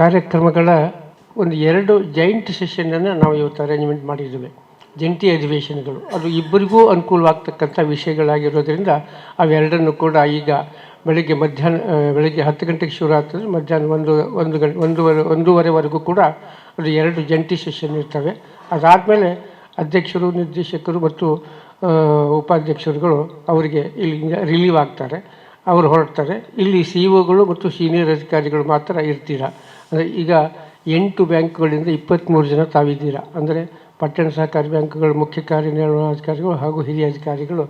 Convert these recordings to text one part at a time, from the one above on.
ಕಾರ್ಯಕ್ರಮಗಳ ಒಂದು ಎರಡು ಜೈಂಟ್ ಸೆಷನನ್ನು ನಾವು ಇವತ್ತು ಅರೇಂಜ್ಮೆಂಟ್ ಮಾಡಿದ್ದೇವೆ. ಜಂಟಿ ಅಧಿವೇಶನಗಳು. ಅದು ಇಬ್ಬರಿಗೂ ಅನುಕೂಲವಾಗ್ತಕ್ಕಂಥ ವಿಷಯಗಳಾಗಿರೋದ್ರಿಂದ ಅವೆರಡನ್ನು ಕೂಡ ಈಗ ಬೆಳಗ್ಗೆ ಮಧ್ಯಾಹ್ನ ಬೆಳಗ್ಗೆ ಹತ್ತು ಗಂಟೆಗೆ ಶುರು ಆಗ್ತದೆ. ಮಧ್ಯಾಹ್ನ ಒಂದು ಒಂದು ಗಂಟೆ, ಒಂದೂವರೆ, ಒಂದೂವರೆವರೆಗೂ ಕೂಡ ಅದು ಎರಡು ಜಂಟಿ ಸೆಷನ್ ಇರ್ತವೆ. ಅದಾದಮೇಲೆ ಅಧ್ಯಕ್ಷರು, ನಿರ್ದೇಶಕರು ಮತ್ತು ಉಪಾಧ್ಯಕ್ಷರುಗಳು ಅವರಿಗೆ ಇಲ್ಲಿಂದ ರಿಲೀವ್ ಆಗ್ತಾರೆ. ಅವರು ಹೊರಡ್ತಾರೆ. ಇಲ್ಲಿ ಸಿ ಒಗಳು ಮತ್ತು ಸೀನಿಯರ್ ಅಧಿಕಾರಿಗಳು ಮಾತ್ರ ಇರ್ತೀರ? ಅಂದರೆ ಈಗ ಎಂಟು ಬ್ಯಾಂಕ್ಗಳಿಂದ ಇಪ್ಪತ್ತ್ಮೂರು ಜನ ತಾವಿದ್ದೀರಾ. ಅಂದರೆ ಪಟ್ಟಣ ಸಹಕಾರಿ ಬ್ಯಾಂಕುಗಳ, ಮುಖ್ಯ ಕಾರ್ಯನಿರ್ವಹಣಾಧಿಕಾರಿಗಳು ಹಾಗೂ ಹಿರಿಯ ಅಧಿಕಾರಿಗಳು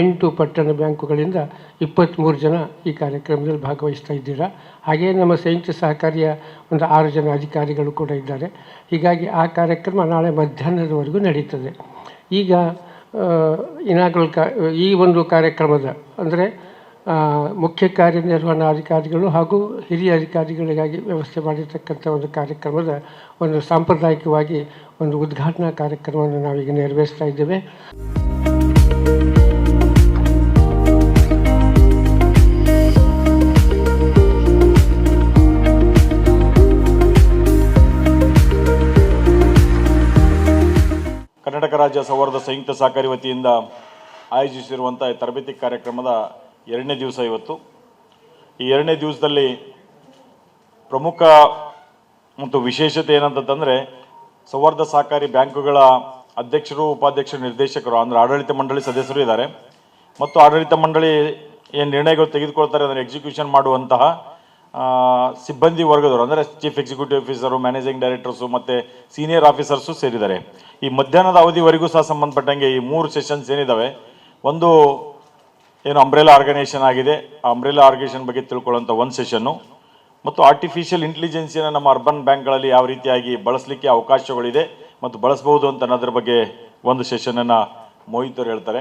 ಎಂಟು ಪಟ್ಟಣ ಬ್ಯಾಂಕುಗಳಿಂದ ಇಪ್ಪತ್ತ್ಮೂರು ಜನ ಈ ಕಾರ್ಯಕ್ರಮದಲ್ಲಿ ಭಾಗವಹಿಸ್ತಾ ಇದ್ದೀರಾ. ಹಾಗೆಯೇ ನಮ್ಮ ಸಂಯುಕ್ತ ಸಹಕಾರಿಯ ಒಂದು ಆರು ಜನ ಅಧಿಕಾರಿಗಳು ಕೂಡ ಇದ್ದಾರೆ. ಹೀಗಾಗಿ ಆ ಕಾರ್ಯಕ್ರಮ ನಾಳೆ ಮಧ್ಯಾಹ್ನದವರೆಗೂ ನಡೀತದೆ. ಈಗ ಇನಾಗ್ರಲ್ ಕಾ, ಈ ಒಂದು ಕಾರ್ಯಕ್ರಮದ, ಅಂದರೆ ಮುಖ್ಯ ಕಾರ್ಯನಿರ್ವಹಣಾಧಿಕಾರಿಗಳು ಹಾಗೂ ಹಿರಿಯ ಅಧಿಕಾರಿಗಳಿಗಾಗಿ ವ್ಯವಸ್ಥೆ ಮಾಡಿರ್ತಕ್ಕಂಥ ಒಂದು ಕಾರ್ಯಕ್ರಮದ ಒಂದು ಸಾಂಪ್ರದಾಯಿಕವಾಗಿ ಒಂದು ಉದ್ಘಾಟನಾ ಕಾರ್ಯಕ್ರಮವನ್ನು ನಾವೀಗ ನೆರವೇರಿಸ್ತಾ ಇದ್ದೇವೆ. ಕರ್ನಾಟಕ ರಾಜ್ಯ ಸೌಹಾರ್ದ ಸಂಯುಕ್ತ ಸಹಕಾರಿ ವತಿಯಿಂದ ಆಯೋಜಿಸಿರುವಂಥ ತರಬೇತಿ ಕಾರ್ಯಕ್ರಮದ ಎರಡನೇ ದಿವಸ ಇವತ್ತು. ಈ ಎರಡನೇ ದಿವಸದಲ್ಲಿ ಪ್ರಮುಖ ಮತ್ತು ವಿಶೇಷತೆ ಏನಂತಂದರೆ ಸೌಹಾರ್ದ ಸಹಕಾರಿ ಬ್ಯಾಂಕುಗಳ ಅಧ್ಯಕ್ಷರು, ಉಪಾಧ್ಯಕ್ಷರು, ನಿರ್ದೇಶಕರು, ಅಂದರೆ ಆಡಳಿತ ಮಂಡಳಿ ಸದಸ್ಯರು ಇದ್ದಾರೆ. ಮತ್ತು ಆಡಳಿತ ಮಂಡಳಿ ಏನು ನಿರ್ಣಯಗಳು ತೆಗೆದುಕೊಳ್ತಾರೆ ಅದನ್ನು ಎಕ್ಸಿಕ್ಯೂಷನ್ ಮಾಡುವಂತಹ ಸಿಬ್ಬಂದಿ ವರ್ಗದವರು, ಅಂದರೆ chief executive officer managing directors ಮತ್ತು ಸೀನಿಯರ್ ಆಫೀಸರ್ಸು ಸೇರಿದ್ದಾರೆ. ಈ ಮಧ್ಯಾಹ್ನದ ಅವಧಿವರೆಗೂ ಸಹ ಸಂಬಂಧಪಟ್ಟಂಗೆ ಈ ಮೂರು ಸೆಷನ್ಸ್ ಏನಿದ್ದಾವೆ ಒಂದು ಏನು ಅಂಬ್ರೆಲಾ ಆರ್ಗನೈಸೇಷನ್ ಆಗಿದೆ, ಆ ಅಂಬ್ರೆಲಾ ಆರ್ಗನೈಸೇಷನ್ ಬಗ್ಗೆ ತಿಳ್ಕೊಳ್ಳೋಂಥ ಒಂದು ಸೆಷನ್ನು ಮತ್ತು ಆರ್ಟಿಫಿಷಿಯಲ್ ಇಂಟೆಲಿಜೆನ್ಸಿಯನ್ನು ನಮ್ಮ ಅರ್ಬನ್ ಬ್ಯಾಂಕ್ಗಳಲ್ಲಿ ಯಾವ ರೀತಿಯಾಗಿ ಬಳಸಲಿಕ್ಕೆ ಅವಕಾಶಗಳಿದೆ ಮತ್ತು ಬಳಸಬಹುದು ಅಂತ ಅನ್ನೋದ್ರ ಬಗ್ಗೆ ಒಂದು ಸೆಷನನ್ನು ಮೋಹಿತರು ಹೇಳ್ತಾರೆ.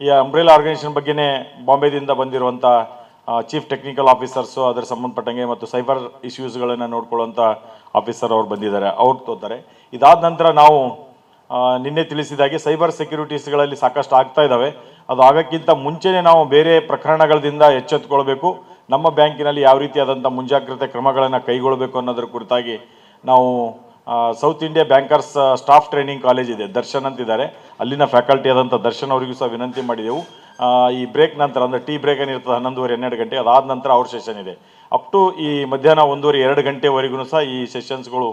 ಈ ಅಂಬ್ರೆಲಾ ಆರ್ಗನೈಸೇಷನ್ ಬಗ್ಗೆನೇ ಬಾಂಬೆದಿಂದ ಬಂದಿರುವಂಥ ಚೀಫ್ ಟೆಕ್ನಿಕಲ್ ಆಫೀಸರ್ಸು ಅದರ ಸಂಬಂಧಪಟ್ಟಂಗೆ ಮತ್ತು ಸೈಬರ್ ಇಶ್ಯೂಸ್ಗಳನ್ನು ನೋಡ್ಕೊಳ್ಳುವಂಥ ಆಫೀಸರ್ ಅವ್ರು ಬಂದಿದ್ದಾರೆ, ಅವ್ರು ತೋತಾರೆ ಇದಾದ ನಂತರ ನಾವು ನಿನ್ನೆ ತಿಳಿಸಿದಾಗೆ ಸೈಬರ್ ಸೆಕ್ಯೂರಿಟೀಸ್ಗಳಲ್ಲಿ ಸಾಕಷ್ಟು ಆಗ್ತಾ ಇದ್ದಾವೆ ಅದು ಆಗೋಕ್ಕಿಂತ ಮುಂಚೆನೇ ನಾವು ಬೇರೆ ಪ್ರಕರಣಗಳಿಂದ ಎಚ್ಚೆತ್ತುಕೊಳ್ಬೇಕು ನಮ್ಮ ಬ್ಯಾಂಕಿನಲ್ಲಿ ಯಾವ ರೀತಿಯಾದಂಥ ಮುಂಜಾಗ್ರತೆ ಕ್ರಮಗಳನ್ನು ಕೈಗೊಳ್ಳಬೇಕು ಅನ್ನೋದ್ರ ಕುರಿತಾಗಿ ನಾವು South India bankers staff training college ಇದೆ. ದರ್ಶನ್ ಅಂತಿದ್ದಾರೆ. ಅಲ್ಲಿನ ಫ್ಯಾಕಲ್ಟಿ ಆದಂಥ ದರ್ಶನ್ ಅವರಿಗೂ ಸಹ ವಿನಂತಿ ಮಾಡಿದೆವು. ಈ ಬ್ರೇಕ್ ನಂತರ, ಅಂದರೆ ಟೀ ಬ್ರೇಕ್ ಏನಿರ್ತದೆ ಹನ್ನೊಂದುವರೆ, ಹನ್ನೆರಡು ಗಂಟೆ, ಅದಾದ ನಂತರ ಅವ್ರ ಸೆಷನ್ ಇದೆ. ಅಪ್ ಟು ಈ ಮಧ್ಯಾಹ್ನ ಒಂದೂವರೆ, ಎರಡು ಗಂಟೆವರೆಗೂ ಸಹ ಈ ಸೆಷನ್ಸ್ಗಳು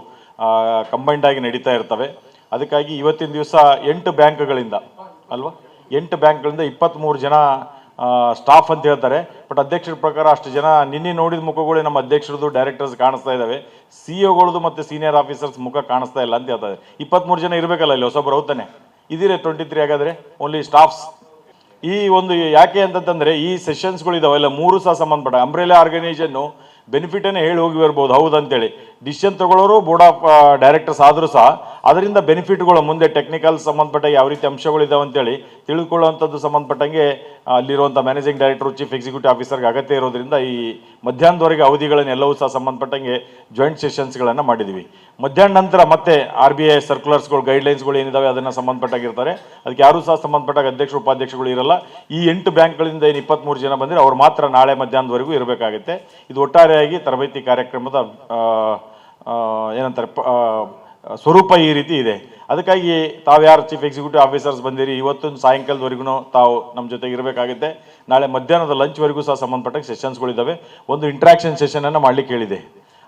ಕಂಬೈಂಡಾಗಿ ನಡೀತಾ ಇರ್ತವೆ. ಅದಕ್ಕಾಗಿ ಇವತ್ತಿನ ದಿವಸ ಎಂಟು ಬ್ಯಾಂಕ್ಗಳಿಂದ, ಅಲ್ವಾ? ಎಂಟು ಬ್ಯಾಂಕ್ಗಳಿಂದ ಇಪ್ಪತ್ತ್ಮೂರು ಜನ ಸ್ಟಾಫ್ ಅಂತ ಹೇಳ್ತಾರೆ. ಬಟ್ ಅಧ್ಯಕ್ಷರ ಪ್ರಕಾರ ಅಷ್ಟು ಜನ ನಿನ್ನೆ ನೋಡಿದ ಮುಖಗಳೇ ನಮ್ಮ ಅಧ್ಯಕ್ಷರದು ಡೈರೆಕ್ಟರ್ಸ್ ಕಾಣಿಸ್ತಾ ಇದ್ದಾವೆ. ಸಿ ಒಗಳದು ಮತ್ತು ಸೀನಿಯರ್ ಆಫೀಸರ್ಸ್ ಮುಖ ಕಾಣಿಸ್ತಾ ಇಲ್ಲ ಅಂತ ಹೇಳ್ತಾರೆ. ಇಪ್ಪತ್ತ್ಮೂರು ಜನ ಇರಬೇಕಲ್ಲ ಇಲ್ಲಿ ಹೊಸೊಬ್ಬರು ಹೋಗ್ತಾನೆ ಇದಿರೇ ಟ್ವೆಂಟಿ ತ್ರೀ ಹಾಗಾದರೆ ಓನ್ಲಿ ಸ್ಟಾಫ್ಸ್ ಈ ಒಂದು ಯಾಕೆ ಅಂತಂತಂದರೆ, ಈ ಸೆಷನ್ಸ್ಗಳು ಇಲ್ಲ, ಮೂರು ಸಹ ಸಂಬಂಧಪಟ್ಟ. ಅಂಬ್ರೆಲಾ ಆರ್ಗನೈಸೇಷನ್ನು ಬೆನಿಫಿಟನ್ನೇ ಹೇಳಿ ಹೋಗಿ ಬರ್ಬೋದು. ಹೌದು ಅಂತೇಳಿ. ಡಿಸಿಷನ್ ತಗೊಳ್ಳೋರು ಬೋರ್ಡ್ ಆಫ್ ಡೈರೆಕ್ಟರ್ಸ್ ಆದರೂ ಸಹ ಅದರಿಂದ ಬೆನಿಫಿಟ್ಗಳು ಮುಂದೆ ಟೆಕ್ನಿಕಲ್ ಸಂಬಂಧಪಟ್ಟ ಯಾವ ರೀತಿ ಅಂಶಗಳು ಇದಾವೆ ಅಂತೇಳಿ ತಿಳ್ಕೊಳ್ಳುವಂಥದ್ದು ಸಂಬಂಧಪಟ್ಟಂಗೆ ಅಲ್ಲಿರುವಂಥ ಮ್ಯಾನೇಜಿಂಗ್ ಡೈರೆಕ್ಟರ್ ಚೀಫ್ ಎಕ್ಸಿಕ್ಯೂಟಿವ್ ಆಫೀಸರ್ಗೆ ಅಗತ್ಯ ಇರೋದ್ರಿಂದ ಈ ಮಧ್ಯಾಹ್ನದವರೆಗೆ ಅವಧಿಗಳನ್ನೆಲ್ಲವೂ ಸಹ ಸಂಬಂಧಪಟ್ಟಂಗೆ ಜಾಯಿಂಟ್ ಸೆಷನ್ಸ್ಗಳನ್ನು ಮಾಡಿದ್ದೀವಿ ಮಧ್ಯಾಹ್ನ ನಂತರ ಮತ್ತೆ ಆರ್ ಬಿ ಐ ಸರ್ಕ್ಯುಲರ್ಸ್ಗಳು ಗೈಡ್ಲೈನ್ಸ್ಗಳು ಏನಿದಾವೆ ಅದನ್ನು ಸಂಬಂಧಪಟ್ಟಾಗಿರ್ತಾರೆ. ಅದಕ್ಕೆ ಯಾರೂ ಸಹ ಸಂಬಂಧಪಟ್ಟಾಗ ಅಧ್ಯಕ್ಷರು ಉಪಾಧ್ಯಕ್ಷಗಳು ಇರಲ್ಲ. ಈ ಎಂಟು ಬ್ಯಾಂಕ್ಗಳಿಂದ ಏನು ಇಪ್ಪತ್ತ್ಮೂರು ಜನ ಬಂದರೆ ಅವ್ರು ಮಾತ್ರ ನಾಳೆ ಮಧ್ಯಾಹ್ನದವರೆಗೂ ಇರಬೇಕಾಗುತ್ತೆ. ಇದು ಒಟ್ಟಾರೆಯಾಗಿ ತರಬೇತಿ ಕಾರ್ಯಕ್ರಮದ ಏನಂತಾರೆ ಸ್ವರೂಪ ಈ ರೀತಿ ಇದೆ. ಅದಕ್ಕಾಗಿ ತಾವು ಯಾರು ಚೀಫ್ ಎಕ್ಸಿಕ್ಯೂಟಿವ್ ಆಫೀಸರ್ಸ್ ಬಂದಿರಿ, ಇವತ್ತೊಂದು ಸಾಯಂಕಾಲದವರೆಗೂ ತಾವು ನಮ್ಮ ಜೊತೆಗೆ ಇರಬೇಕಾಗುತ್ತೆ. ನಾಳೆ ಮಧ್ಯಾಹ್ನದ ಲಂಚ್ವರೆಗೂ ಸಹ ಸಂಬಂಧಪಟ್ಟ ಸೆಷನ್ಸ್ಗಳಿದ್ದಾವೆ ಒಂದು ಇಂಟ್ರಾಕ್ಷನ್ ಸೆಷನನ್ನು ಮಾಡಲಿಕ್ಕೆ ಹೇಳಿದೆ.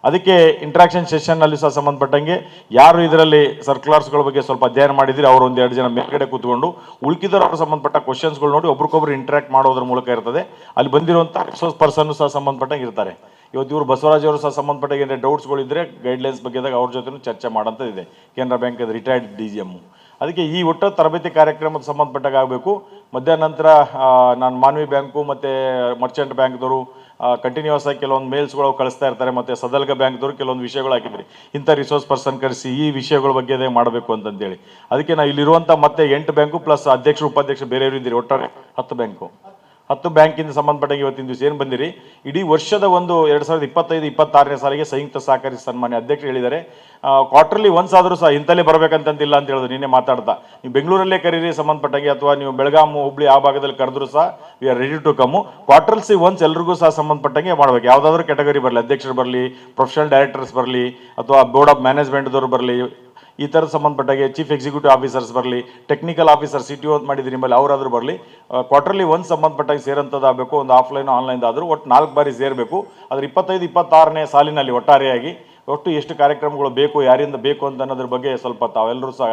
ಅದಕ್ಕೆ ಇಂಟ್ರಾಕ್ಷನ್ ಸೆಷನ್ನಲ್ಲಿ ಸಹ ಸಂಬಂಧಪಟ್ಟಂಗೆ ಯಾರು ಇದರಲ್ಲಿ ಸರ್ಕ್ಯುಲರ್ಸ್ಗಳ ಬಗ್ಗೆ ಸ್ವಲ್ಪ ಅಧ್ಯಯನ ಮಾಡಿದರೆ, ಅವರು ಒಂದು ಎರಡು ಜನ ಮೇಲ್ಗಡೆ ಕೂತ್ಕೊಂಡು ಉಳ್ಕಿದವರು ಸಂಬಂಧಪಟ್ಟ ಕ್ವಶನ್ಸ್ಗಳು ನೋಡಿ ಒಬ್ರಿಗೊಬ್ರು ಇಂಟ್ರಾಕ್ಟ್ ಮಾಡೋದ್ರ ಮೂಲಕ ಇರ್ತದೆ. ಅಲ್ಲಿ ಬಂದಿರುವಂಥ ರಿಸೋರ್ಸ್ ಪರ್ಸನ್ ಸಹ ಸಂಬಂಧಪಟ್ಟಂಗೆ ಇರ್ತಾರೆ. ಇವತ್ತು ಇವರು ಬಸವರಾಜ್ ಅವರು ಸಹ ಸಂಬಂಧಪಟ್ಟ ಏನೇ ಡೌಟ್ಸ್ಗಳು ಇದ್ದರೆ ಗೈಡ್ಲೈನ್ಸ್ ಬಗ್ಗೆದಾಗ ಅವ್ರ ಜೊತೆ ಚರ್ಚೆ ಮಾಡೋಂಥದ್ದಿದೆ Canara bank retired D G M ಅದಕ್ಕೆ ಈ ಒಟ್ಟು ತರಬೇತಿ ಕಾರ್ಯಕ್ರಮಕ್ಕೆ ಸಂಬಂಧಪಟ್ಟಾಗ ಆಗಬೇಕು. ಮಧ್ಯಾಹ್ನ ನಂತರ ನಾನು ಮಾನ್ವಿ ಬ್ಯಾಂಕು ಮತ್ತು ಮರ್ಚೆಂಟ್ ಬ್ಯಾಂಕ್ದವರು ಕಂಟಿನ್ಯೂಸ್ ಆಗಿ ಕೆಲವೊಂದು ಮೇಲ್ಸ್ಗಳು ಕಳಿಸ್ತಾ ಇರ್ತಾರೆ. ಮತ್ತು ಸದಲ್ಗ ಬ್ಯಾಂಕ್ದವರು ಕೆಲವೊಂದು ವಿಷಯಗಳು ಹಾಕಿದ್ರಿ ಇಂಥ ರಿಸೋರ್ಸ್ ಪರ್ಸನ್ ಕರೆಸಿ ಈ ವಿಷಯಗಳ ಬಗ್ಗೆ ಮಾಡಬೇಕು ಅಂತಂದೇಳಿ. ಅದಕ್ಕೆ ನಾವು ಇಲ್ಲಿರುವಂಥ ಮತ್ತೆ ಎಂಟು ಬ್ಯಾಂಕು ಪ್ಲಸ್ ಅಧ್ಯಕ್ಷರು, ಉಪಾಧ್ಯಕ್ಷರು ಬೇರೆಯವರು ಇದ್ದೀರಿ ಒಟ್ಟಾರೆ ಹತ್ತು ಬ್ಯಾಂಕು. ಹತ್ತು ಬ್ಯಾಂಕಿಂದ ಸಂಬಂಧಪಟ್ಟಂಗೆ ಇವತ್ತಿನ ದಿವಸ ಏನು ಬಂದಿರಿ? ಇಡೀ ವರ್ಷದ ಒಂದು ಎರಡು ಸಾವಿರದ ಇಪ್ಪತ್ತೈದು, ಇಪ್ಪತ್ತಾರನೇ ಸಾಲಿಗೆ ಸಂಯುಕ್ತ ಸಹಕಾರಿ ಸನ್ಮಾನ್ಯ ಅಧ್ಯಕ್ಷರು ಹೇಳಿದ್ದಾರೆ. ಕ್ವಾರ್ಟರ್ಲಿ ಒನ್ಸ್ ಆದರೂ ಸಹ ಇಂತಲೇ ಬರಬೇಕಂತಂತಿಲ್ಲ ಅಂತ ಹೇಳಿದ್ರು ನಿನ್ನೆ ಮಾತಾಡ್ತಾ. ನೀವು ಬೆಂಗಳೂರಲ್ಲೇ ಕರೀರಿ ಸಂಬಂಧಪಟ್ಟಂಗೆ ಅಥವಾ ನೀವು ಬೆಳಗಾಮ್ ಹುಬ್ಳಿ ಆ ಭಾಗದಲ್ಲಿ ಕರೆದ್ರು ಸಹ we are ready to come quarterly once ಎಲ್ರಿಗೂ ಸಹ ಸಂಬಂಧಪಟ್ಟಂಗೆ ಮಾಡಬೇಕು. ಯಾವುದಾದ್ರೂ ಕ್ಯಾಟಗರಿ ಬರಲಿ, ಅಧ್ಯಕ್ಷರು ಬರಲಿ ಪ್ರೊಫೆಷನಲ್ ಡೈರೆಕ್ಟರ್ಸ್ ಬರಲಿ, ಅಥವಾ ಬೋರ್ಡ್ ಆಫ್ ಮ್ಯಾನೇಜ್ಮೆಂಟ್ದವ್ರು ಬರಲಿ ಈ ಥರದ ಸಂಬಂಧಪಟ್ಟಾಗೆ ಚೀಫ್ ಎಕ್ಸಿಕ್ಯೂಟಿವ್ ಆಫೀಸರ್ಸ್ ಬರಲಿ technical officer C T O ಮಾಡಿದ್ರಿ ನಿಮ್ಮಲ್ಲಿ ಅವರಾದರೂ ಬರಲಿ ಕ್ವಾರ್ಟರ್ಲಿ ಒಂದು ಸಂಬಂಧಪಟ್ಟಾಗ ಸೇರಂಥದ್ದಾಗಬೇಕು ಒಂದು ಆಫ್ಲೈನ್ ಆನ್ಲೈನ್ ಆದರೂ ಒಟ್ಟು ನಾಲ್ಕು ಬಾರಿ ಸೇರಬೇಕು. ಅದ್ರ ಇಪ್ಪತ್ತೈದು, ಇಪ್ಪತ್ತಾರನೇ ಸಾಲಿನಲ್ಲಿ ಒಟ್ಟಾರೆಯಾಗಿ ಒಟ್ಟು ಎಷ್ಟು ಕಾರ್ಯಕ್ರಮಗಳು ಬೇಕು, ಯಾರಿಂದ ಬೇಕು ಅಂತ ಅನ್ನೋದ್ರ ಬಗ್ಗೆ ಸ್ವಲ್ಪ ತಾವೆಲ್ಲರೂ ಸಹ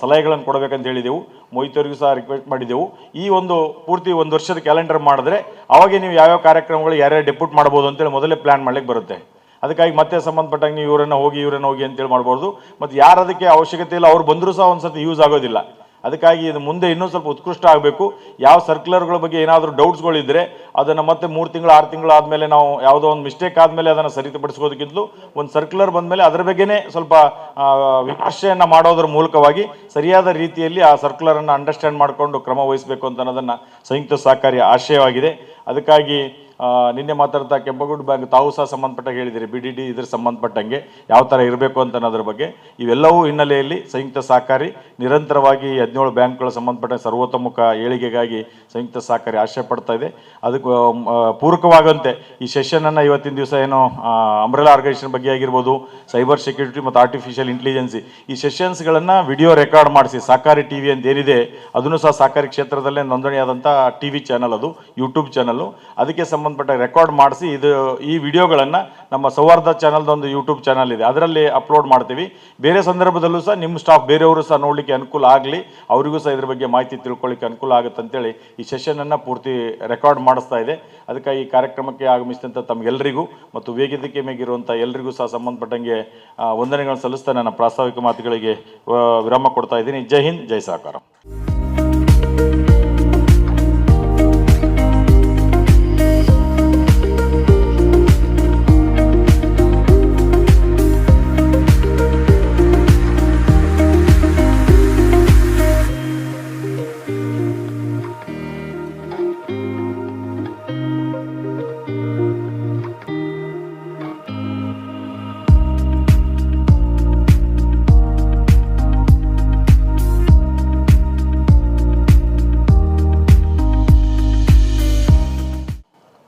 ಸಲಹೆಗಳನ್ನು ಕೊಡಬೇಕಂತ ಹೇಳಿದೆವು. ಮೊಯ್ತವರಿಗೂ ಸಹ ರಿಕ್ವೆಸ್ಟ್ ಮಾಡಿದೆವು. ಈ ಒಂದು ಪೂರ್ತಿ ಒಂದು ವರ್ಷದ ಕ್ಯಾಲೆಂಡರ್ ಮಾಡಿದ್ರೆ ಅವಾಗೆ ನೀವು ಯಾವ್ಯಾವ ಕಾರ್ಯಕ್ರಮಗಳು ಯಾರ್ಯಾರು ಡೆಪ್ಯೂಟ್ ಮಾಡ್ಬೋದು ಅಂತೇಳಿ ಮೊದಲೇ ಪ್ಲ್ಯಾನ್ ಮಾಡ್ಲಿಕ್ಕೆ ಬರುತ್ತೆ. ಅದಕ್ಕಾಗಿ ಮತ್ತೆ ಸಂಬಂಧಪಟ್ಟಂಗೆ ನೀವು ಇವರನ್ನ ಹೋಗಿ ಇವರನ್ನ ಹೋಗಿ ಅಂತೇಳಿ ಮಾಡ್ಬೋದು ಮತ್ತು ಯಾರು ಅದಕ್ಕೆ ಅವಶ್ಯಕತೆ ಇಲ್ಲ, ಅವ್ರು ಬಂದರೂ ಸಹ ಒಂದ್ಸತಿ ಯೂಸ್ ಆಗೋದಿಲ್ಲ. ಅದಕ್ಕಾಗಿ ಇದು ಮುಂದೆ ಇನ್ನೂ ಸ್ವಲ್ಪ ಉತ್ಕೃಷ್ಟ ಆಗಬೇಕು. ಯಾವ ಸರ್ಕ್ಯುಲರ್ಗಳ ಬಗ್ಗೆ ಏನಾದರೂ ಡೌಟ್ಸ್ಗಳಿದ್ದರೆ ಅದನ್ನು ಮತ್ತೆ ಮೂರು ತಿಂಗಳು, ಆರು ತಿಂಗಳು ಆದಮೇಲೆ ನಾವು ಯಾವುದೋ ಒಂದು ಮಿಸ್ಟೇಕ್ ಆದಮೇಲೆ ಅದನ್ನು ಸರಿಪಡಿಸ್ಕೋದಕ್ಕಿಂತಲೂ ಒಂದು ಸರ್ಕ್ಯುಲರ್ ಬಂದಮೇಲೆ ಅದರ ಬಗ್ಗೆನೇ ಸ್ವಲ್ಪ ವಿಮರ್ಶೆಯನ್ನು ಮಾಡೋದ್ರ ಮೂಲಕವಾಗಿ ಸರಿಯಾದ ರೀತಿಯಲ್ಲಿ ಆ ಸರ್ಕ್ಯುಲರನ್ನು ಅಂಡರ್ಸ್ಟ್ಯಾಂಡ್ ಮಾಡಿಕೊಂಡು ಕ್ರಮ ವಹಿಸಬೇಕು ಅಂತ ಅನ್ನೋದನ್ನು ಸಂಯುಕ್ತ ಸಹಕಾರಿ ಆಶಯವಾಗಿದೆ. ಅದಕ್ಕಾಗಿ ನಿನ್ನೆ ಮಾತಾಡ್ತಾ ಕೆಂಪಗೌಡ ಬ್ಯಾಂಕ್ ತಾವು ಸಹ ಸಂಬಂಧಪಟ್ಟ ಹೇಳಿದಿರಿ. ಬಿ ಡಿ ಡಿ ಇದ್ರ ಸಂಬಂಧಪಟ್ಟಂಗೆ ಯಾವ ಥರ ಇರಬೇಕು ಅಂತ ಅನ್ನೋದ್ರ ಬಗ್ಗೆ. ಇವೆಲ್ಲವೂ ಹಿನ್ನೆಲೆಯಲ್ಲಿ ಸಂಯುಕ್ತ ಸಹಕಾರಿ, ನಿರಂತರವಾಗಿ ಹದಿನೇಳು ಬ್ಯಾಂಕ್ಗಳ ಸಂಬಂಧಪಟ್ಟ ಸರ್ವತೋಮುಖ ಏಳಿಗೆಗಾಗಿ ಸಂಯುಕ್ತ ಸಹಕಾರಿ ಆಶಯ ಪಡ್ತಾ ಇದೆ. ಅದಕ್ಕೆ ಪೂರಕವಾಗಂತೆ ಈ ಸೆಷನನ್ನು ಇವತ್ತಿನ ದಿವಸ ಏನು ಅಂಬ್ರೆಲಾ ಆರ್ಗನೈಸೇಷನ್ ಬಗ್ಗೆ ಆಗಿರ್ಬೋದು ಸೈಬರ್ ಸೆಕ್ಯೂರಿಟಿ ಮತ್ತು ಆರ್ಟಿಫಿಷಿಯಲ್ ಇಂಟೆಲಿಜೆನ್ಸಿ ಈ ಸೆಷನ್ಸ್ಗಳನ್ನು ವಿಡಿಯೋ ರೆಕಾರ್ಡ್ ಮಾಡಿಸಿ, ಸಹಕಾರಿ ಟಿ ವಿ ಅಂತ ಏನಿದೆ ಅದನ್ನು ಸಹ ಸಹಕಾರಿ ಕ್ಷೇತ್ರದಲ್ಲೇ ನೋಂದಣಿಯಾದಂಥ ಟಿ ವಿ ಚಾನಲ್ ಅದು ಯೂಟ್ಯೂಬ್ ಚಾನಲ್ಲು ಅದಕ್ಕೆ ಸಂಬಂಧಪಟ್ಟ ರೆಕಾರ್ಡ್ ಮಾಡಿಸಿ ಇದು ಈ ವಿಡಿಯೋಗಳನ್ನು ನಮ್ಮ ಸೌಹಾರ್ದ ಚಾನಲ್ದ ಒಂದು ಯೂಟ್ಯೂಬ್ ಚಾನಲ್ ಇದೆ. ಅದರಲ್ಲಿ ಅಪ್ಲೋಡ್ ಮಾಡ್ತೀವಿ. ಬೇರೆ ಸಂದರ್ಭದಲ್ಲೂ ಸಹ ನಿಮ್ಮ ಸ್ಟಾಫ್ ಬೇರೆಯವರು ಸಹ ನೋಡಲಿಕ್ಕೆ ಅನುಕೂಲ ಆಗಲಿ, ಅವರಿಗೂ ಸಹ ಇದ್ರ ಬಗ್ಗೆ ಮಾಹಿತಿ ತಿಳ್ಕೊಳ್ಳಿಕ್ಕೆ ಅನುಕೂಲ ಆಗುತ್ತೆ ಅಂತೇಳಿ ಈ ಸೆಷನನ್ನು ಪೂರ್ತಿ ರೆಕಾರ್ಡ್ ಮಾಡಿಸ್ತಾ ಇದೆ. ಅದಕ್ಕೆ ಈ ಕಾರ್ಯಕ್ರಮಕ್ಕೆ ಆಗಮಿಸಿದಂಥ ತಮಗೆಲ್ಲರಿಗೂ ಮತ್ತು ವೇದಿಕೆ ಮೇಗಿರುವಂಥ ಎಲ್ಲರಿಗೂ ಸಹ ಸಂಬಂಧಪಟ್ಟಂಗೆ ವಂದನೆಗಳನ್ನು ಸಲ್ಲಿಸ್ತಾ ನನ್ನ ಪ್ರಾಸ್ತಾವಿಕ ಮಾತುಗಳಿಗೆ ವಿರಾಮ ಕೊಡ್ತಾ ಇದ್ದೀನಿ. ಜೈ ಹಿಂದ್, ಜೈ ಸಹಕಾರ.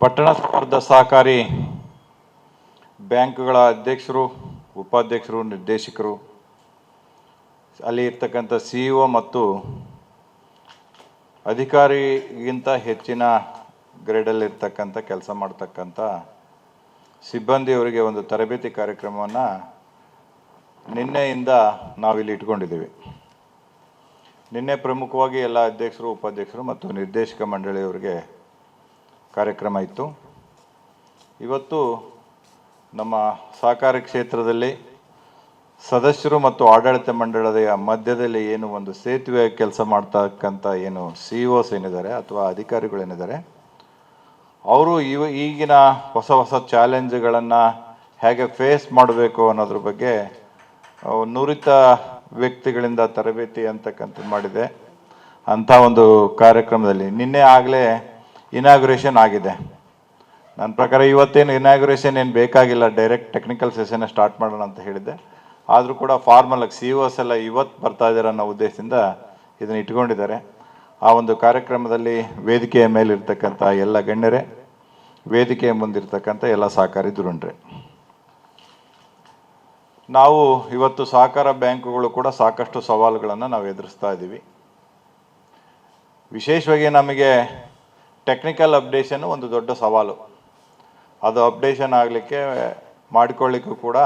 ಪಟ್ಟಣ ಸ್ಪರ್ಧ ಸಹಕಾರಿ ಬ್ಯಾಂಕ್ಗಳ ಅಧ್ಯಕ್ಷರು, ಉಪಾಧ್ಯಕ್ಷರು, ನಿರ್ದೇಶಕರು, ಅಲ್ಲಿ ಇರ್ತಕ್ಕಂಥ ಸಿ ಇ ಮತ್ತು ಅಧಿಕಾರಿಗಿಂತ ಹೆಚ್ಚಿನ ಗ್ರೇಡಲ್ಲಿರ್ತಕ್ಕಂಥ ಕೆಲಸ ಮಾಡ್ತಕ್ಕಂಥ ಸಿಬ್ಬಂದಿಯವರಿಗೆ ಒಂದು ತರಬೇತಿ ಕಾರ್ಯಕ್ರಮವನ್ನು ನಿನ್ನೆಯಿಂದ ನಾವಿಲ್ಲಿ ಇಟ್ಕೊಂಡಿದ್ದೀವಿ. ನಿನ್ನೆ ಪ್ರಮುಖವಾಗಿ ಎಲ್ಲ ಅಧ್ಯಕ್ಷರು, ಉಪಾಧ್ಯಕ್ಷರು ಮತ್ತು ನಿರ್ದೇಶಕ ಮಂಡಳಿಯವರಿಗೆ ಕಾರ್ಯಕ್ರಮ ಇತ್ತು. ಇವತ್ತು ನಮ್ಮ ಸಹಕಾರ ಕ್ಷೇತ್ರದಲ್ಲಿ ಸದಸ್ಯರು ಮತ್ತು ಆಡಳಿತ ಮಂಡಳದ ಮಧ್ಯದಲ್ಲಿ ಏನು ಒಂದು ಸೇತುವೆ ಕೆಲಸ ಮಾಡ್ತಕ್ಕಂಥ ಏನು ಸಿ ಓಸ್ ಏನಿದ್ದಾರೆ ಅಥವಾ ಅಧಿಕಾರಿಗಳೇನಿದ್ದಾರೆ ಅವರು ಇವ, ಈಗಿನ ಹೊಸ ಹೊಸ ಚಾಲೆಂಜ್ಗಳನ್ನು ಹೇಗೆ ಫೇಸ್ ಮಾಡಬೇಕು ಅನ್ನೋದ್ರ ಬಗ್ಗೆ ನುರಿತ ವ್ಯಕ್ತಿಗಳಿಂದ ತರಬೇತಿ ಅಂತಕ್ಕಂಥದ್ದು ಮಾಡಿದೆ. ಅಂಥ ಒಂದು ಕಾರ್ಯಕ್ರಮದಲ್ಲಿ ನಿನ್ನೆ ಆಗಲೇ ಇನಾಗ್ರೇಷನ್ ಆಗಿದೆ. ನನ್ನ ಪ್ರಕಾರ ಇವತ್ತೇನು ಇನಾಗ್ರೇಷನ್ ಏನು ಬೇಕಾಗಿಲ್ಲ ಡೈರೆಕ್ಟ್ ಟೆಕ್ನಿಕಲ್ ಸೆಷನ್ ಸ್ಟಾರ್ಟ್ ಮಾಡೋಣ ಅಂತ ಹೇಳಿದ್ದೆ. ಆದರೂ ಕೂಡ ಫಾರ್ಮಲಾಗಿ ಸಿ ಓಸ್ ಎಲ್ಲ ಇವತ್ತು ಬರ್ತಾ ಇದ್ದಾರೆ ಅನ್ನೋ ಉದ್ದೇಶದಿಂದ ಇದನ್ನು ಇಟ್ಕೊಂಡಿದ್ದಾರೆ. ಆ ಒಂದು ಕಾರ್ಯಕ್ರಮದಲ್ಲಿ ವೇದಿಕೆಯ ಮೇಲಿರ್ತಕ್ಕಂಥ ಎಲ್ಲ ಗಣ್ಯರೇ, ವೇದಿಕೆಯ ಮುಂದಿರ್ತಕ್ಕಂಥ ಎಲ್ಲ ಸಹಕಾರಿ ದುರುಂಡ್ರೆ ನಾವು ಇವತ್ತು ಸಹಕಾರ ಬ್ಯಾಂಕುಗಳು ಕೂಡ ಸಾಕಷ್ಟು ಸವಾಲುಗಳನ್ನು ನಾವು ಎದುರಿಸ್ತಾ ಇದ್ದೀವಿ ವಿಶೇಷವಾಗಿ ನಮಗೆ ಟೆಕ್ನಿಕಲ್ ಅಪ್ಡೇಷನ್ ಒಂದು ದೊಡ್ಡ ಸವಾಲು. ಅದು ಅಪ್ಡೇಷನ್ ಆಗಲಿಕ್ಕೆ ಮಾಡಿಕೊಳ್ಳಿಕ್ಕೂ ಕೂಡ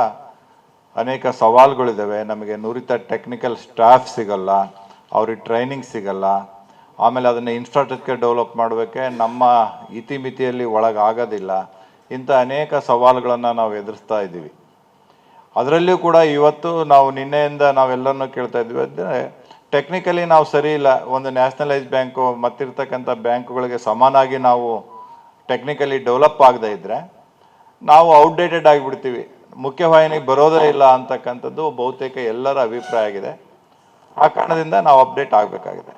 ಅನೇಕ ಸವಾಲುಗಳಿದ್ದಾವೆ ನಮಗೆ ನುರಿತ ಟೆಕ್ನಿಕಲ್ ಸ್ಟಾಫ್ ಸಿಗಲ್ಲ, ಅವ್ರಿಗೆ ಟ್ರೈನಿಂಗ್ ಸಿಗಲ್ಲ. ಆಮೇಲೆ ಅದನ್ನು ಇನ್ಫ್ರಾಸ್ಟ್ರಕ್ಚರ್ ಡೆವಲಪ್ ಮಾಡಬೇಕೆ ನಮ್ಮ ಇತಿಮಿತಿಯಲ್ಲಿ ಒಳಗಾಗೋದಿಲ್ಲ. ಇಂಥ ಅನೇಕ ಸವಾಲುಗಳನ್ನು ನಾವು ಎದುರಿಸ್ತಾ ಇದ್ದೀವಿ. ಅದರಲ್ಲಿಯೂ ಕೂಡ ಇವತ್ತು ನಾವು ನಿನ್ನೆಯಿಂದ ನಾವೆಲ್ಲರನ್ನೂ ಕೇಳ್ತಾ ಇದ್ವಿ ಅಂದರೆ ಟೆಕ್ನಿಕಲಿ ನಾವು ಸರಿ ಇಲ್ಲ. ಒಂದು ನ್ಯಾಷನಲೈಸ್ ಬ್ಯಾಂಕು ಮತ್ತಿರ್ತಕ್ಕಂಥ ಬ್ಯಾಂಕುಗಳಿಗೆ ಸಮಾನಾಗಿ ನಾವು ಟೆಕ್ನಿಕಲಿ ಡೆವಲಪ್ ಆಗದೇ ಇದ್ದರೆ ನಾವು ಔಟ್ಡೇಟೆಡ್ ಆಗಿಬಿಡ್ತೀವಿ. ಮುಖ್ಯವಾಹಿನಿಗೆ ಬರೋದೇ ಇಲ್ಲ ಅಂತಕ್ಕಂಥದ್ದು ಬಹುತೇಕ ಎಲ್ಲರ ಅಭಿಪ್ರಾಯ ಆಗಿದೆ. ಆ ಕಾರಣದಿಂದ ನಾವು ಅಪ್ಡೇಟ್ ಆಗಬೇಕಾಗಿದೆ.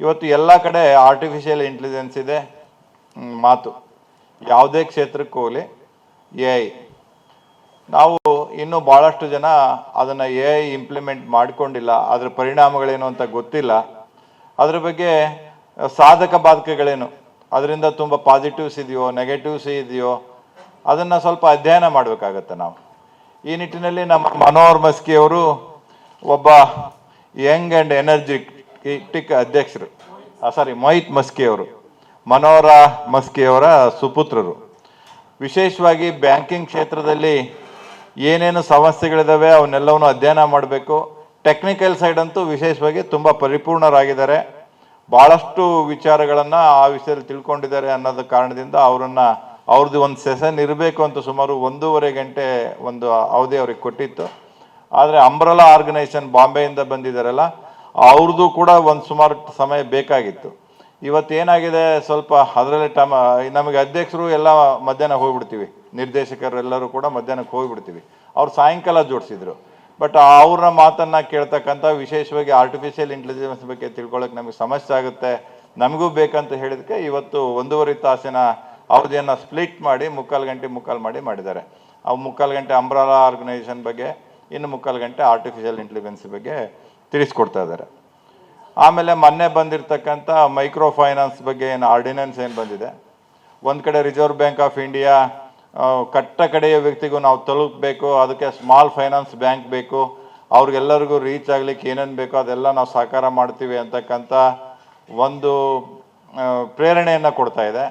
ಇವತ್ತು ಎಲ್ಲ ಕಡೆ ಆರ್ಟಿಫಿಷಿಯಲ್ ಇಂಟೆಲಿಜೆನ್ಸ್ ಇದೆ. ಮಾತು. ಯಾವುದೇ ಕ್ಷೇತ್ರಕ್ಕೆ ಹೋಗಲಿ, ಎ ಐ. ನಾವು ಇನ್ನೂ ಭಾಳಷ್ಟು ಜನ ಅದನ್ನು ಎ ಐ ಇಂಪ್ಲಿಮೆಂಟ್ ಮಾಡಿಕೊಂಡಿಲ್ಲ. ಅದರ ಪರಿಣಾಮಗಳೇನು ಅಂತ ಗೊತ್ತಿಲ್ಲ. ಅದರ ಬಗ್ಗೆ ಸಾಧಕ ಬಾಧಕಗಳೇನು? ಅದರಿಂದ ತುಂಬ ಪಾಸಿಟಿವ್ಸ್ ಇದೆಯೋ ನೆಗೆಟಿವ್ಸ್ ಇದೆಯೋ, ಅದನ್ನು ಸ್ವಲ್ಪ ಅಧ್ಯಯನ ಮಾಡಬೇಕಾಗತ್ತೆ ನಾವು. ಈ ನಿಟ್ಟಿನಲ್ಲಿ ನಮ್ಮ ಮನೋಹರ್ ಮಸ್ಕಿ ಅವರು ಒಬ್ಬ ಯಂಗ್ ಆ್ಯಂಡ್ ಎನರ್ಜಿಟಿಕ್ ಅಧ್ಯಕ್ಷರು. ಸಾರಿ ಮೊಹಿತ್ ಮಸ್ಕಿ ಅವರು. ಮನೋಹರ ಮಸ್ಕಿ ಅವರ ಸುಪುತ್ರರು. ವಿಶೇಷವಾಗಿ ಬ್ಯಾಂಕಿಂಗ್ ಕ್ಷೇತ್ರದಲ್ಲಿ ಏನೇನು ಸಮಸ್ಯೆಗಳಿದ್ದಾವೆ ಅವನ್ನೆಲ್ಲವನ್ನು ಅಧ್ಯಯನ ಮಾಡಬೇಕು. ಟೆಕ್ನಿಕಲ್ ಸೈಡ್ ಅಂತೂ ವಿಶೇಷವಾಗಿ ತುಂಬ ಪರಿಪೂರ್ಣರಾಗಿದ್ದಾರೆ. ಭಾಳಷ್ಟು ವಿಚಾರಗಳನ್ನು ಆ ವಿಷಯದಲ್ಲಿ ತಿಳ್ಕೊಂಡಿದ್ದಾರೆ ಅನ್ನೋದು ಕಾರಣದಿಂದ ಅವರನ್ನು, ಅವ್ರದ್ದು ಒಂದು ಸೆಷನ್ ಇರಬೇಕು ಅಂತ ಸುಮಾರು ಒಂದೂವರೆ ಗಂಟೆ ಒಂದು ಅವಧಿ ಅವ್ರಿಗೆ ಕೊಟ್ಟಿತ್ತು. ಆದರೆ ಅಂಬ್ರಲಾ ಆರ್ಗನೈಸೇಷನ್ ಬಾಂಬೆಯಿಂದ ಬಂದಿದ್ದಾರಲ್ಲ, ಅವ್ರದ್ದು ಕೂಡ ಒಂದು ಸುಮಾರು ಸಮಯ ಬೇಕಾಗಿತ್ತು. ಇವತ್ತೇನಾಗಿದೆ, ಸ್ವಲ್ಪ ಅದರಲ್ಲಿ ಟಮ ನಮಗೆ ಅಧ್ಯಕ್ಷರು ಎಲ್ಲ ಮಧ್ಯಾಹ್ನ ಹೋಗ್ಬಿಡ್ತೀವಿ. ನಿರ್ದೇಶಕರು ಎಲ್ಲರೂ ಕೂಡ ಮಧ್ಯಾಹ್ನಕ್ಕೆ ಹೋಗಿಬಿಡ್ತೀವಿ. ಅವ್ರು ಸಾಯಂಕಾಲ ಜೋಡಿಸಿದ್ರು. ಬಟ್ ಅವ್ರ ಮಾತನ್ನ ಕೇಳ್ತಕ್ಕಂಥ ವಿಶೇಷವಾಗಿ ಆರ್ಟಿಫಿಷಿಯಲ್ ಇಂಟೆಲಿಜೆನ್ಸ್ ಬಗ್ಗೆ ತಿಳ್ಕೊಳ್ಳೋಕೆ ನಮಗೆ ಸಮಸ್ಯೆ ಆಗುತ್ತೆ. ನಮಗೂ ಬೇಕಂತ ಹೇಳಿದಕ್ಕೆ ಇವತ್ತು ಒಂದೂವರೆ ತಾಸಿನ ಅವಧಿಯನ್ನು ಸ್ಪ್ಲಿಟ್ ಮಾಡಿ ಮುಕ್ಕಾಲು ಗಂಟೆ ಮುಕ್ಕಾಲು ಮಾಡಿ ಮಾಡಿದ್ದಾರೆ. ಅವು ಮುಕ್ಕಾಲು ಗಂಟೆ ಅಂಬ್ರಾಲಾ ಆರ್ಗನೈಸೇಷನ್ ಬಗ್ಗೆ, ಇನ್ನು ಮುಕ್ಕಾಲು ಗಂಟೆ ಆರ್ಟಿಫಿಷಿಯಲ್ ಇಂಟೆಲಿಜೆನ್ಸ್ ಬಗ್ಗೆ ತಿಳಿಸ್ಕೊಡ್ತಾ ಇದ್ದಾರೆ. ಆಮೇಲೆ ಮೊನ್ನೆ ಬಂದಿರತಕ್ಕಂಥ ಮೈಕ್ರೋ ಫೈನಾನ್ಸ್ ಬಗ್ಗೆ ಏನು ಆರ್ಡಿನೆನ್ಸ್ ಏನು ಬಂದಿದೆ? ಒಂದು ಕಡೆ ರಿಸರ್ವ್ ಬ್ಯಾಂಕ್ ಆಫ್ ಇಂಡಿಯಾ ಕಟ್ಟ ಕಡೆಯ ವ್ಯಕ್ತಿಗೂ ನಾವು ತಲುಪಬೇಕು, ಅದಕ್ಕೆ ಸ್ಮಾಲ್ ಫೈನಾನ್ಸ್ ಬ್ಯಾಂಕ್ ಬೇಕು, ಅವ್ರಿಗೆಲ್ಲರಿಗೂ ರೀಚ್ ಆಗ್ಲಿಕ್ಕೆ ಏನೇನು ಬೇಕೋ ಅದೆಲ್ಲ ನಾವು ಸಹಕಾರ ಮಾಡ್ತೀವಿ ಅಂತಕ್ಕಂಥ ಒಂದು ಪ್ರೇರಣೆಯನ್ನು ಕೊಡ್ತಾ ಇದೆ.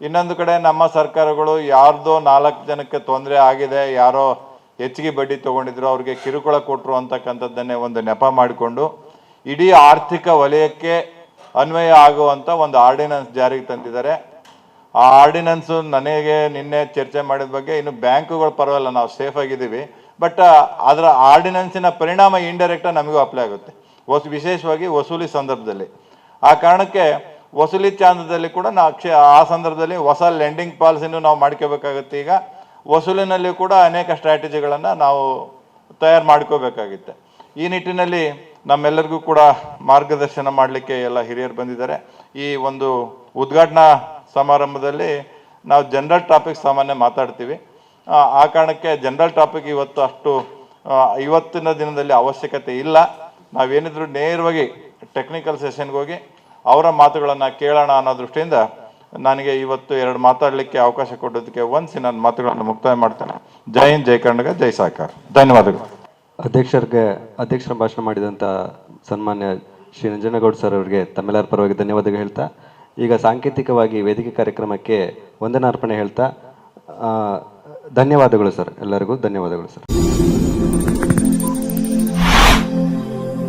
ಇನ್ನೊಂದು ಕಡೆ ನಮ್ಮ ಸರ್ಕಾರಗಳು ಯಾರ್ದೋ ನಾಲ್ಕು ಜನಕ್ಕೆ ತೊಂದರೆ ಆಗಿದೆ, ಯಾರೋ ಹೆಚ್ಚಿಗೆ ಬಡ್ಡಿ ತೊಗೊಂಡಿದ್ರು, ಅವ್ರಿಗೆ ಕಿರುಕುಳ ಕೊಟ್ಟರು ಅಂತಕ್ಕಂಥದ್ದನ್ನೇ ಒಂದು ನೆಪ ಮಾಡಿಕೊಂಡು, ಇಡೀ ಆರ್ಥಿಕ ವಲಯಕ್ಕೆ ಅನ್ವಯ ಆಗುವಂಥ ಒಂದು ಆರ್ಡಿನೆನ್ಸ್ ಜಾರಿಗೆ ತಂದಿದ್ದಾರೆ. ಆ ಆರ್ಡಿನೆನ್ಸು ನನಗೆ ನಿನ್ನೆ ಚರ್ಚೆ ಮಾಡಿದ ಬಗ್ಗೆ ಇನ್ನು ಬ್ಯಾಂಕುಗಳು ಪರವಾಗಿಲ್ಲ, ನಾವು ಸೇಫ್ ಆಗಿದ್ದೀವಿ. ಬಟ್ ಅದರ ಆರ್ಡಿನೆನ್ಸಿನ ಪರಿಣಾಮ ಇಂಡೈರೆಕ್ಟ್ ನಮಗೂ ಅಪ್ಲೈ ಆಗುತ್ತೆ. ವಸ್, ವಿಶೇಷವಾಗಿ ವಸೂಲಿ ಸಂದರ್ಭದಲ್ಲಿ. ಆ ಕಾರಣಕ್ಕೆ ವಸೂಲಿ ಚಾಂದದಲ್ಲಿ ಕೂಡ ನಾವು ಕ್ಷೇ, ಆ ಸಂದರ್ಭದಲ್ಲಿ ಹೊಸ ಲೆಂಡಿಂಗ್ ಪಾಲಿಸಿನೂ ನಾವು ಮಾಡ್ಕೋಬೇಕಾಗುತ್ತೆ. ಈಗ ವಸೂಲಿನಲ್ಲಿ ಕೂಡ ಅನೇಕ ಸ್ಟ್ರಾಟಜಿಗಳನ್ನು ನಾವು ತಯಾರು ಮಾಡ್ಕೋಬೇಕಾಗಿತ್ತೆ. ಈ ನಿಟ್ಟಿನಲ್ಲಿ ನಮ್ಮೆಲ್ಲರಿಗೂ ಕೂಡ ಮಾರ್ಗದರ್ಶನ ಮಾಡಲಿಕ್ಕೆ ಎಲ್ಲ ಹಿರಿಯರು ಬಂದಿದ್ದಾರೆ. ಈ ಒಂದು ಉದ್ಘಾಟನಾ ಸಮಾರಂಭದಲ್ಲಿ ನಾವು ಜನರಲ್ ಟಾಪಿಕ್ ಸಾಮಾನ್ಯ ಮಾತಾಡ್ತೀವಿ. ಆ, ಕಾರಣಕ್ಕೆ ಜನರಲ್ ಟಾಪಿಕ್ ಇವತ್ತು ಅಷ್ಟು ಇವತ್ತಿನ ದಿನದಲ್ಲಿ ಅವಶ್ಯಕತೆ ಇಲ್ಲ. ನಾವೇನಿದ್ರು ನೇರವಾಗಿ ಟೆಕ್ನಿಕಲ್ ಸೆಷನ್ಗೆ ಹೋಗಿ ಅವರ ಮಾತುಗಳನ್ನು ಕೇಳೋಣ ಅನ್ನೋ ದೃಷ್ಟಿಯಿಂದ ನನಗೆ ಇವತ್ತು ಎರಡು ಮಾತಾಡಲಿಕ್ಕೆ ಅವಕಾಶ ಕೊಡೋದಕ್ಕೆ ಒಂದ್ಸಿ ನನ್ನ ಮಾತುಗಳನ್ನು ಮುಕ್ತಾಯ ಮಾಡ್ತೇನೆ. ಜೈ ಹಿಂದ್ ಜೈ ಕರ್ನಾಟಕ ಜೈ ಸಹಕಾರ ಧನ್ಯವಾದಗಳು. ಅಧ್ಯಕ್ಷರಿಗೆ ಅಧ್ಯಕ್ಷರ ಭಾಷಣ ಮಾಡಿದಂಥ ಸನ್ಮಾನ್ಯ ಶ್ರೀ ನಂಜನಗೌಡ ಸರ್ ಅವರಿಗೆ ತಮ್ಮೆಲ್ಲರ ಪರವಾಗಿ ಧನ್ಯವಾದಗಳು ಹೇಳ್ತಾ ಈಗ ಸಾಂಕೇತಿಕವಾಗಿ ವೇದಿಕೆ ಕಾರ್ಯಕ್ರಮಕ್ಕೆ ವಂದನಾರ್ಪಣೆ ಹೇಳ್ತಾ ಧನ್ಯವಾದಗಳು ಸರ್. ಎಲ್ಲರಿಗೂ ಧನ್ಯವಾದಗಳು ಸರ್.